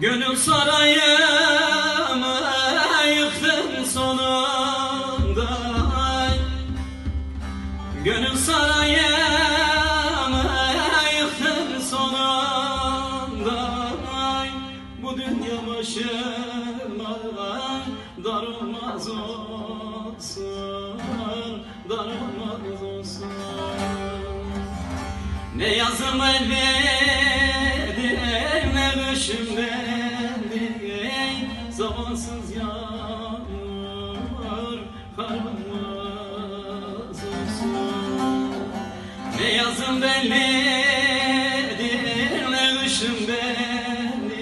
Gönül sarayımı yıktın sonunda. Gönül sarayımı yıktın sonunda. Bu dünya başıma dar olmaz olsun Dar olmaz olsun. Ne yazım elledim Zamansız yağmur karmaz olsun Ne yazım bellidir ne düşümdedim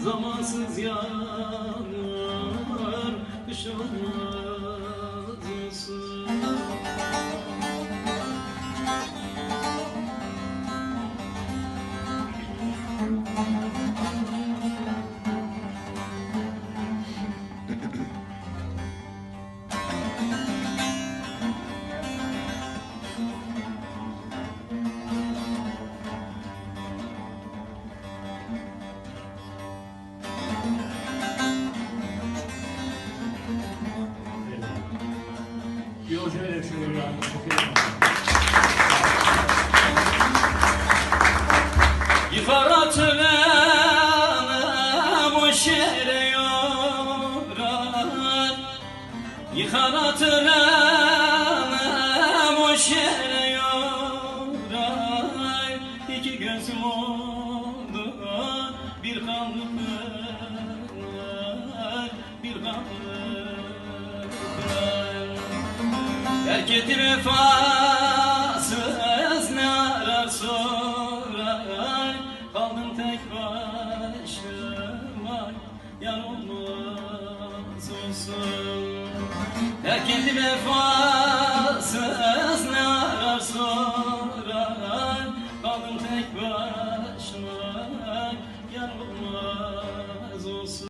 Zamansız yağmur kış Yıkar atılana boş yere yorar Yıkar atılana boş yere yorar İki gözüm oldu bir kanlı Terk etti vefasız ne arar sorar Kaldım tek başıma yar olmaz olsun. Terk etti